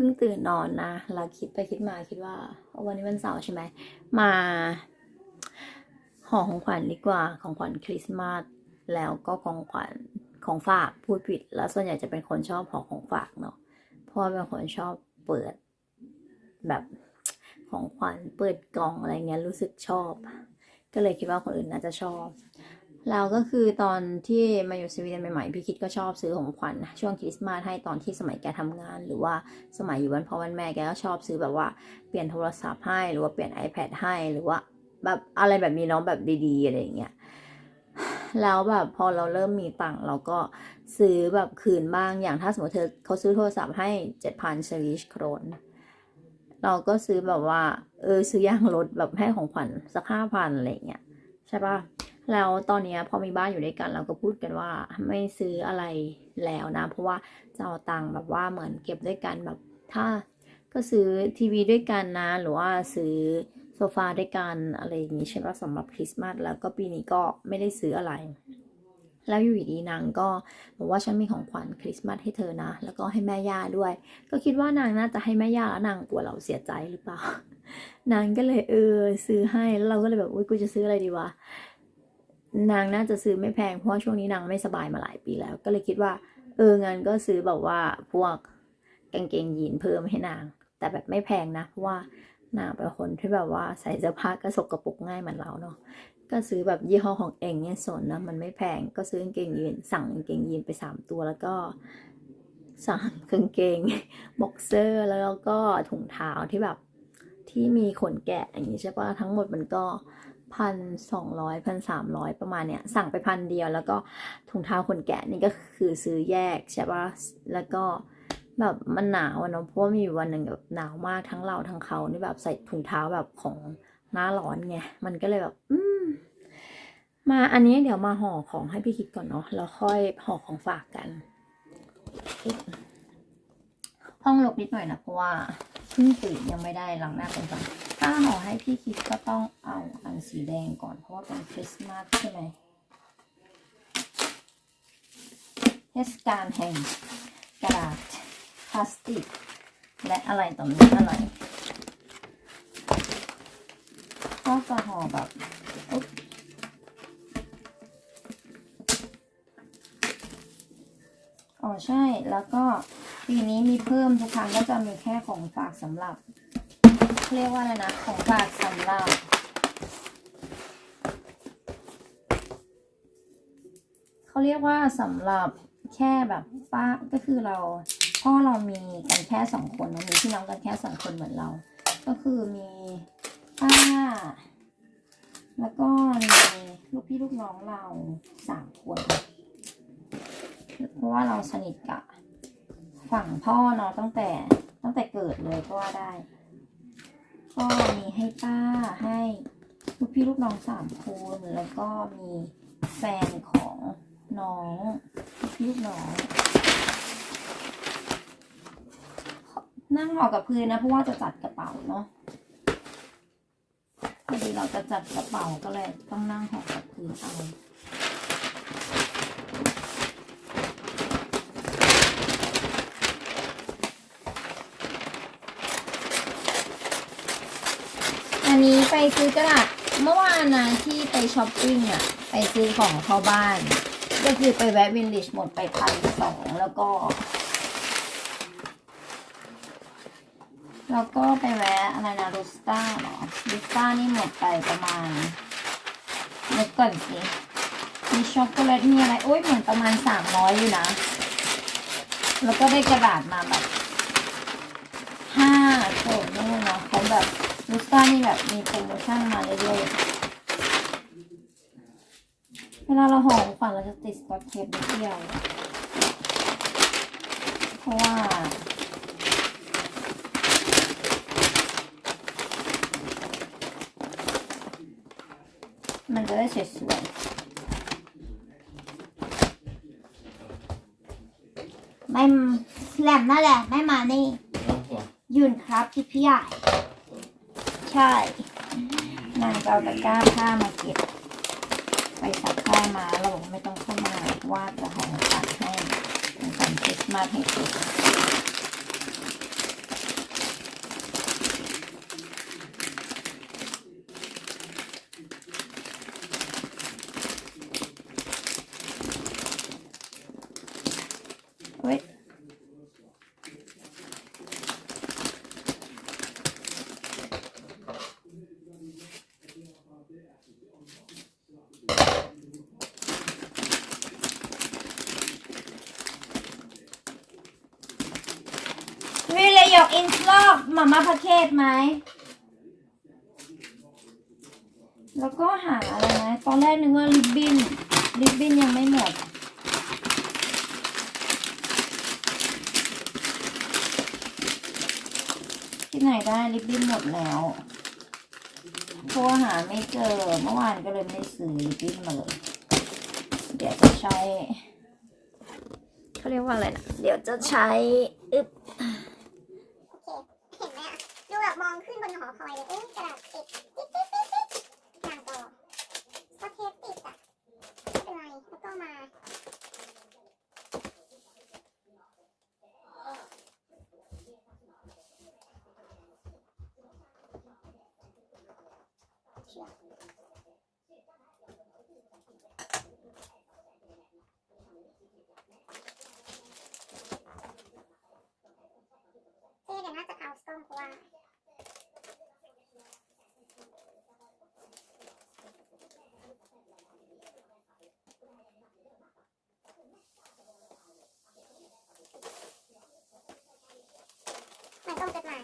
พิ่งตื่นนอนนะเราคิดไปคิดมาคิดว่า วันนี้วันเสาร์ใช่ไหม มาห่อของขวัญดีกว่าของขวัญคริสต์มาสแล้วก็ของขวัญของฝากพูดผิด แล้วส่วนใหญ่จะเป็นคนชอบห่อของฝากเนาะเพราะว่าเป็นคนชอบเปิดแบบของขวัญเปิดกล่องอะไรเงี้ยรู้สึกชอบ ก็เลยคิดว่าคนอื่นน่าจะชอบ เราก็คือตอนที่มาอยู่สวีเดนใหม่ๆพี่คิดก็ชอบซื้อของขวัญนะช่วงคริสต์มาสให้ตอนที่สมัยแกทำงาน หรือว่าสมัยอยู่วันพ่อวันแม่แกก็ชอบซื้อแบบว่าเปลี่ยนโทรศัพท์ให้หรือว่าเปลี่ยน iPad ให้หรือว่าแบบอะไรแบบนี้น้องแบบดีๆอะไรอย่างเงี้ยแล้วแบบพอเราเริ่มมีตังค์เราก็ซื้อแบบคืนบ้างอย่างถ้าสมมติเธอเขาซื้อโทรศัพท์ให้เจ็ดพันสวิชโครนเราก็ซื้อแบบว่า เออซื้อยางรถแบบให้ของขวัญสักห้าพันอะไรอย่างเงี้ยใช่ปะ แล้วตอนนี้พอมีบ้านอยู่ด้วยกันเราก็พูดกันว่าไม่ซื้ออะไรแล้วนะ เพราะว่าจะเอาตังค์แบบว่าเหมือนเก็บด้วยกันแบบถ้าก็ซื้อทีวีด้วยกันนะ หรือว่าซื้อโซฟาด้วยกันอะไรอย่างนี้ใช่ปะสำหรับคริสต์มาสแล้วก็ปีนี้ก็ไม่ได้ซื้ออะไร แล้วอยู่ดีนางก็บอกว่าฉันมีของขวัญคริสต์มาสให้เธอนะ แล้วก็ให้แม่ย่าด้วย ก็คิดว่านางน่าจะให้แม่ย่าแล้วนางกลัวเราเสียใจหรือเปล่า นางก็เลยเออซื้อให้แล้วเราก็เลยแบบอุ้ยกูจะซื้ออะไรดีวะ นางน่าจะซื้อไม่แพงเพราะว่าช่วงนี้นางไม่สบายมาหลายปีแล้ว ก็เลยคิดว่า เอองั้นก็ซื้อแบบว่าพวกกางเกงยีนเพิ่มให้นาง แต่แบบไม่แพงนะเพราะว่านางเป็นคนที่แบบว่าใส่เสื้อผ้ากระสกรปุกง่ายเหมือนเราเนาะก็ซื้อแบบยี่ห้อของเองเนี่ยสนนะมันไม่แพงก็ซื้อกางเกงยีนสั่งกางเกงยีนไปสามตัวแล้วก็สั่งกางเกงบ็อกเซอร์แล้วก็ถุงเท้าที่แบบที่มีขนแกะอย่างนี้ใช่ปะทั้งหมดมันก็ พันสองร้อยพันสามร้อยประมาณเนี้ยสั่งไปพันเดียว แล้วก็ถุงเท้าขนแกะนี่ก็คือซื้อแยกใช่ปะแล้วก็แบบมันหนาวเนาะเพราะว่ามีวันหนึ่งแบบหนาวมากทั้งเราทั้งเขานี่แบบใส่ถุงเท้าแบบของหน้าร้อนไงมันก็เลยแบบ อืมมาอันนี้เดี๋ยวมาห่อของให้พี่คิดก่อนเนาะแล้วค่อยห่อของฝากกัน ห้องรกนิดหน่อยนะเพราะว่าเพิ่งตื่นยังไม่ได้ล้างหน้าเป็นฟัน ถ้าห่อให้พี่คิดก็ต้องเอาอันสีแดงก่อนเพราะว่าเป็นคริสต์มาสใช่ไหมเทศกาลแห่งกระดาษพลาสติก และอะไรต่อมีอะไรก็จะห่อแบบอุ๊บอ๋อใช่แล้วก็ปีนี้มีเพิ่มทุกครั้งก็จะมีแค่ของฝากสำหรับ เขาเรียกว่าอะไรนะ ของฝากสำหรับเขาเรียกว่าสำหรับแค่แบบป้าก็คือเราพ่อเรามีกันแค่สองคนนะมีพี่น้องกันแค่สองคนเหมือนเรา ก็คือมีป้า แล้วก็มีลูกพี่ลูกน้องเราสามคนเพราะว่าเราสนิทกับฝั่งพ่อเนาะตั้งแต่ตั้งแต่เกิดเลยก็ว่าได้ ก็มีให้ป้าให้ลูกพี่ลูกน้องสามคนแล้วก็มีแฟนของน้องลูกพี่ลูกน้อง นั่งหอกับพื้นนะเพราะว่าจะจัดกระเป๋าเนาะพอดีเราจะจัดกระเป๋าก็เลยต้องนั่งหอกับพื้นเอา อันนี้ไปซื้อกระดาษเมื่อวานนะที่ไปช้อปปิ้งอะไปซื้อของเข้าบ้าน ก็คือไปแวะวินลิชหมดไปพันสองแล้วก็ แล้วก็ไปแวะอะไรนะรูสต้าเหรอรูสต้านี่หมดไปประมาณนึกก่อนสิมีช็อกโกแลตมีอะไรโอ้ยเหมือนประมาณสามร้อยอยู่นะ แล้วก็ได้กระดาษมาแบบห้าโถนี่นเนาะเขาแบบ รูสต้านี่แบบมีโปรโมชั่นมาเรื่อยๆ เวลาเราห่อของขวัญเราจะติดสกอตเทปนิดเดียว เพราะว่า มันจะได้สวยๆไม่แหลมนั่นแหละ ไม่มานี่ Jaha. ยืนครับพี่พี่ใหญ่ใช่นางจะเอาตะกร้าผ้ามาเก็บ ไปซักผ้ามาเราบอกไม่ต้องเข้ามาว่าจะของฝากให้เป็นคริสต์มาสให้เก็บ ยวอินสลอกมาม่าพาเคทไหม แล้วก็หาอะไรนะตอนแรกนึกว่าลิปบินลิปบินยังไม่หมด ที่ไหนได้ลิปบินหมดแล้วเพราะว่าหาไม่เจอเมื่อวานก็เลยไม่ซื้อลิปบินมาเลย เดี๋ยวจะใช้เขาเรียกว่าอะไรนะ เดี๋ยวจะใช้ อึบ โอเค เห็นไหมอะ ดูแบบมอง ขึ้นบนหอคอยเลย เอ้ยกระดาษติดติดติดติดติดอย่างต่อสเทปติดอะไม่เป็นไร แล้วก็มา เชื่อเจ๊เดี๋ยวน่าจะเอาส้มเพราะว่า มันต้องจดหมาย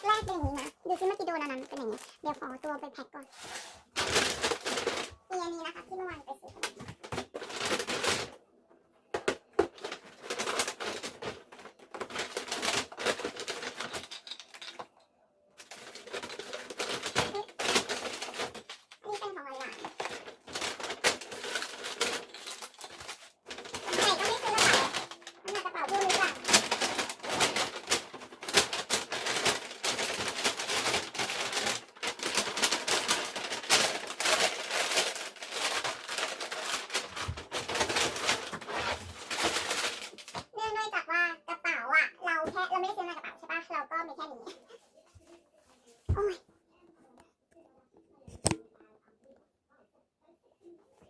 แพ็คแรกเป็นอย่างนี้นะ ดูซิเมื่อกี้โดนอันนั้นเป็นอย่างนี้ เดี๋ยวขอตัวไปแพ็คก่อนมีอันนี้นะคะที่เมื่อวานไปซื้อมานี่เป็นของหวานๆใส่ก็ไม่ซื้อกระเป๋ามันหนักกระเป๋าพูดหรือเปล่า เนื่องด้วยจากว่ากระเป๋าอะเราแค่เราไม่ได้ซื้อมากระเป๋าใช่ปะเราก็มีแค่นี้โอ้ย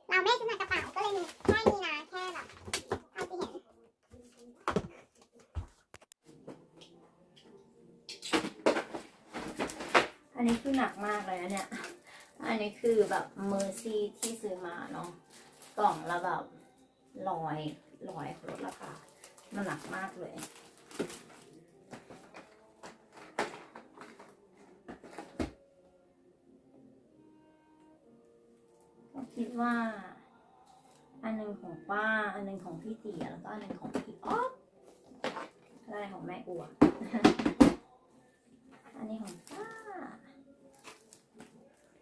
เราไม่ได้ซื้อมากระเป๋าก็เลยมีแค่นี้นะแค่แบบเท่าที่เห็น อันนี้คือ หนักมากเลยนะเนี่ย อันนี้คือแบบเมอร์ซี่ที่ซื้อมาเนาะ กล่องละแบบร้อยร้อยลดราคามันหนักมากเลยก็คิดว่า อันหนึ่งของป้า อันหนึ่งของพี่เตี๋ยแล้วก็อันหนึ่งของพี่อ๊อฟอะไรของแม่อัวอันนี้ของป้า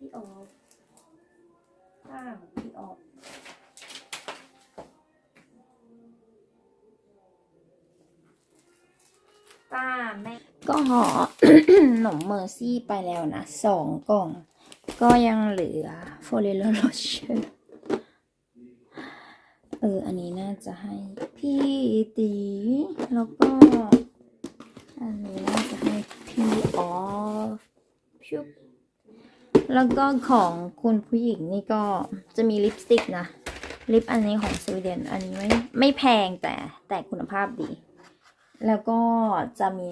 พี่อ๊อฟป้าของพี่ออฟป้าแม่ก็ห่อขนมเมอร์ซี่ไปแล้วนะสองกล่อง ก็ยังเหลือโฟเรโลโรเชอร์เออ อันนี้น่าจะให้พี่ตี แล้วก็ อันนี้น่าจะให้พี่ออฟชุบ แล้วก็ของคุณผู้หญิงนี่ก็จะมีลิปสติกนะ ลิปอันนี้ของสวีเดน อันนี้ไม่ไม่แพงแต่แต่คุณภาพดี แล้วก็จะมี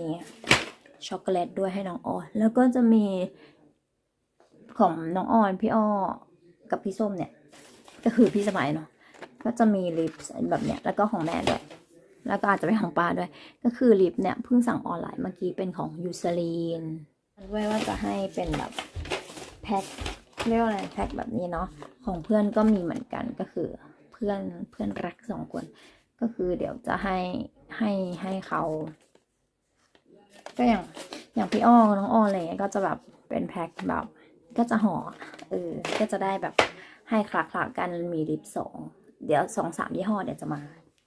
ช็อกโกแลตด้วยให้น้องออน แล้วก็จะมีของน้องออนพี่อ้อกับพี่ส้มเนี่ย ก็คือพี่สมัยเนาะก็จะมีลิปแบบเนี้ยแล้วก็ของแม่ด้วยแล้วก็อาจจะเป็นของป้าด้วย ก็คือลิปเนี่ยเพิ่งสั่งออนไลน์เมื่อกี้เป็นของยูซาลีนด้วยว่าจะให้เป็นแบบ แพ็คเรียกว่าอะไรแพ็คแบบนี้เนาะของเพื่อนก็มีเหมือนกันก็คือเพื่อนเพื่อนรักสองคน ก็คือเดี๋ยวจะให้ให้ให้เขา ก็อย่างอย่างพี่อ้อน้องอ้ออะไรเงี้ยก็จะแบบเป็นแพ็คแบบ ก็จะห่อเออก็จะได้แบบให้คลักคลักๆกันมีลิปสองเดี๋ยวสองสามยี่ห้อเดี๋ยวจะมา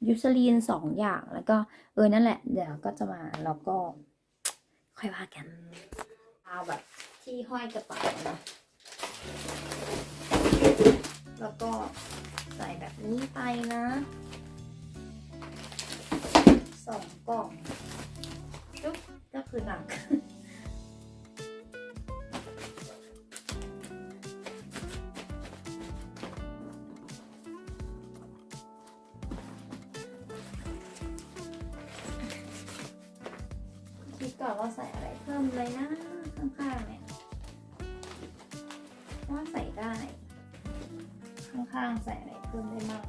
ยูซลีนสองอย่างแล้วก็เออนั่นแหละ เดี๋ยวก็จะมาแล้วก็ค่อยว่ากันเอาแบบ ที่ห้อยกระเป๋านะ ข้างๆใส่อะไรเพิ่มได้มาก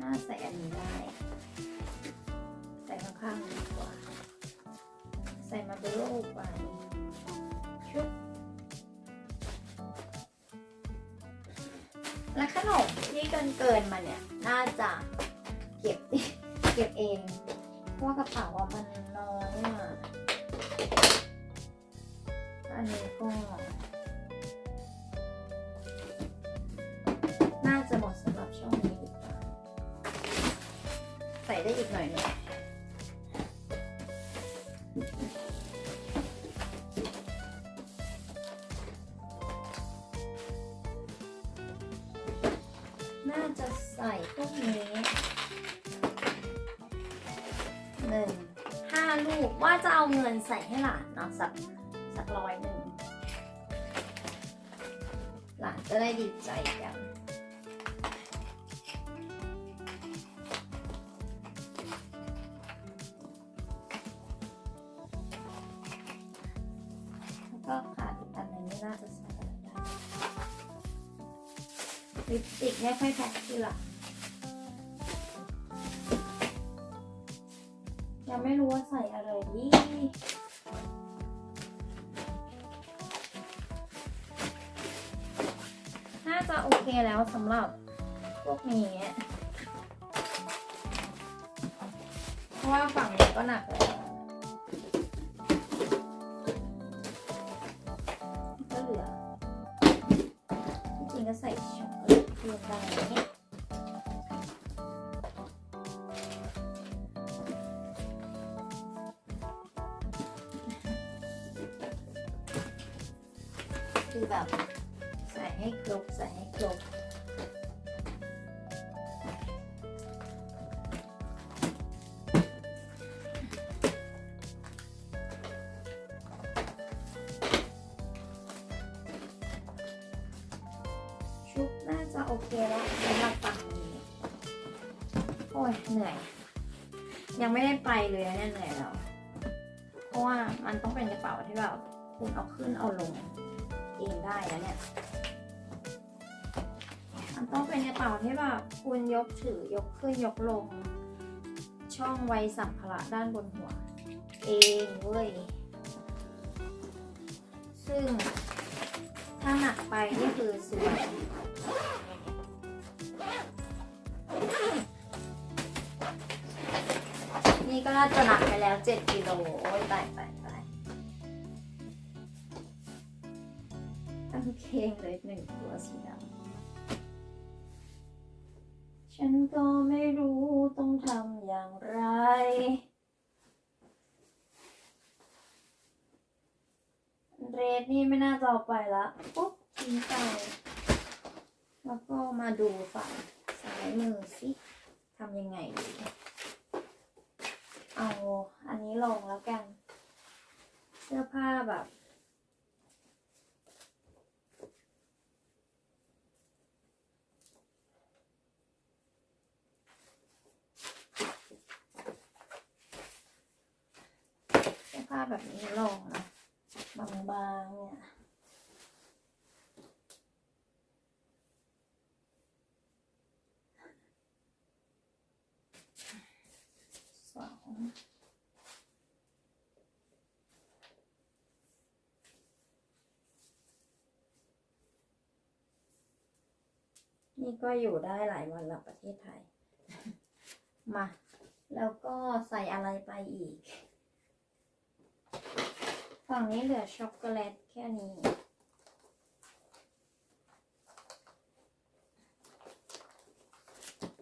น่าใส่อันนี้ได้ ใส่ข้างๆดีกว่า ใส่มาเบโลกไปชุบและขนมที่เกินเกินมาเนี่ย น่าจะเก็บเก็บเอง เพราะว่ากระเป๋ามันน้อยอะอันนี้ก็ ได้อีกหน่อยหนึงน่าจะใส่พวกนี้หนึ่งห้าลูกว่าจะเอาเงินใส่ให้หลานเนาะสักสักร้อยหนึ่งหลานจะได้ดีใจกัน ค่อยแพ็คทีหลังยังไม่รู้ว่าใส่อะไรดีน่าจะโอเคแล้วสำหรับพวกนี้ เพราะว่าฝั่งนี้ก็หนักแล้ว ให้ครบใส่ให้ครบชุดน่าจะโอเคแล้วสำหรับฝั่งนี้ โอ้ยเหนื่อย ยังไม่ได้ไปเลยนะเนี่ยเหนื่อยแล้ว เพราะว่ามันต้องเป็นกระเป๋าที่แบบคุณเอาขึ้นเอาลงเองได้แล้วเนี่ย ต้อาที่แบบคุณยกถือยกขึ้นยกลง ช่องไวสัมภาระด้านบนหัว เองเว้ย ซึ่งถ้าหนักไปนี่คือสวยนี่ก็น่าจะหนักไปแล้ว 7กิโลโอ้ยตายตายตายกางเกงเลยหนึ่งตัวสีดำ ก็ไม่รู้ต้องทำอย่างไร เรดนี่ไม่น่าจะเอาไปละปุ๊บทิ้งไปแล้วก็มาดูฝั่งซ้ายมือสิทำยังไงดีเอาอันนี้ลงแล้วกัน เสื้อผ้าแบบาแบบนี้ลงนะบางๆเนี่ยสองนี่ก็อยู่ได้หลายวันแล้วประเทศไทย มา แล้วก็ใส่อะไรไปอีก ฝั่งนี้เหลือช็อกโกแลตแค่นี้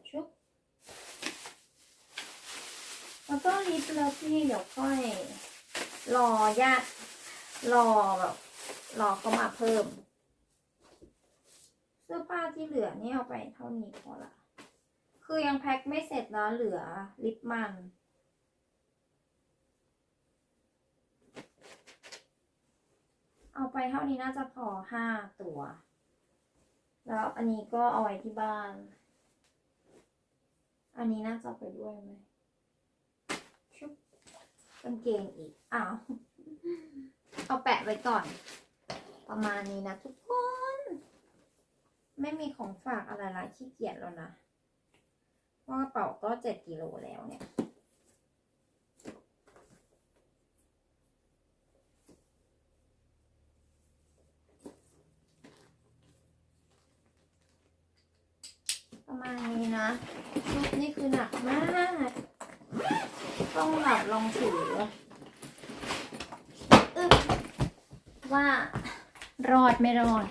ชุบ แล้วก็ลิปแล้วพี่เดี๋ยวค่อย รอญาติรอแบบรอเขามาเพิ่ม เสื้อผ้าที่เหลือนี่เอาไปเท่านี้พอละ คือยังแพ็คไม่เสร็จนะเหลือลิปมัน เอาไปเท่านี้น่าจะพอห้าตัว แล้วอันนี้ก็เอาไว้ที่บ้าน อันนี้น่าจะไปด้วยไหมชุบกางเกงอีก อ้าว เอาแปะไว้ก่อน ประมาณนี้นะทุกคน ไม่มีของฝากอะไรละขี้เกียจแล้วนะ เพราะกระเป๋าก็เจ็ดกิโลแล้วเนี่ย ประมาณนี้นะชุดนี่คือหนักมาก ต้องแบบลองถืออึบว่ารอดไม่รอด